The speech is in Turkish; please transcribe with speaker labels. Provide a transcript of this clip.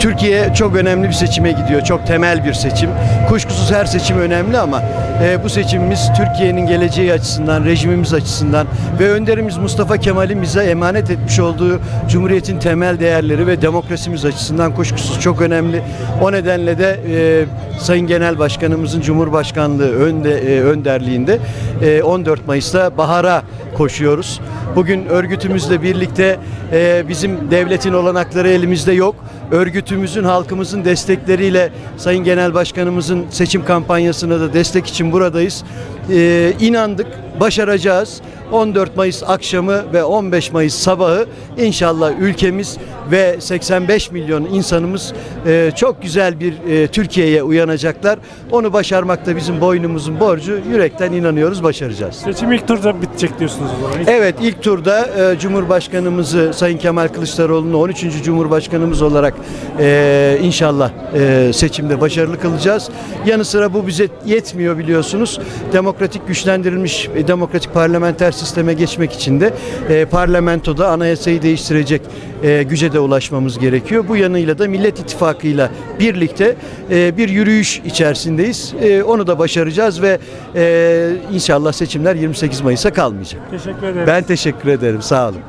Speaker 1: Türkiye çok önemli bir seçime gidiyor. Çok temel bir seçim. Kuşkusuz her seçim önemli ama e, bu seçimimiz Türkiye'nin geleceği açısından, rejimimiz açısından ve önderimiz Mustafa Kemal'in bize emanet etmiş olduğu Cumhuriyet'in temel değerleri ve demokrasimiz açısından kuşkusuz çok önemli. O nedenle de e, Sayın Genel Başkanımızın Cumhurbaşkanlığı önde, e, önderliğinde e, 14 Mayıs'ta bahara koşuyoruz. Bugün örgütümüzle birlikte e, bizim devletin olanakları elimizde yok. Örgütümüzün, halkımızın destekleriyle Sayın Genel Başkanımızın seçim kampanyasına da destek için buradayız. E, inandık, başaracağız. 14 Mayıs akşamı ve 15 Mayıs sabahı inşallah ülkemiz ve 85 milyon insanımız e, çok güzel bir e, Türkiye'ye uyanacaklar. Onu başarmakta bizim boynumuzun borcu. Yürekten inanıyoruz başaracağız.
Speaker 2: Seçim ilk turda bitecek diyorsunuz o zaman.
Speaker 1: Evet ilk turda e, Cumhurbaşkanımızı Sayın Kemal Kılıçdaroğlu'nu 13. Cumhurbaşkanımız olarak e, inşallah e, seçimde başarılı kılacağız. Yanı sıra bu bize yetmiyor biliyorsunuz. Demokratik güçlendirilmiş e, demokratik parlamenter sisteme geçmek için de e, parlamentoda anayasayı değiştirecek e, güce de ulaşmamız gerekiyor. Bu yanıyla da Millet İttifakı'yla birlikte e, bir yürüyüş içerisindeyiz. E, onu da başaracağız ve e, inşallah seçimler 28 Mayıs'a kalmayacak.
Speaker 2: Teşekkür ederim.
Speaker 1: Ben teşekkür ederim. Sağ olun.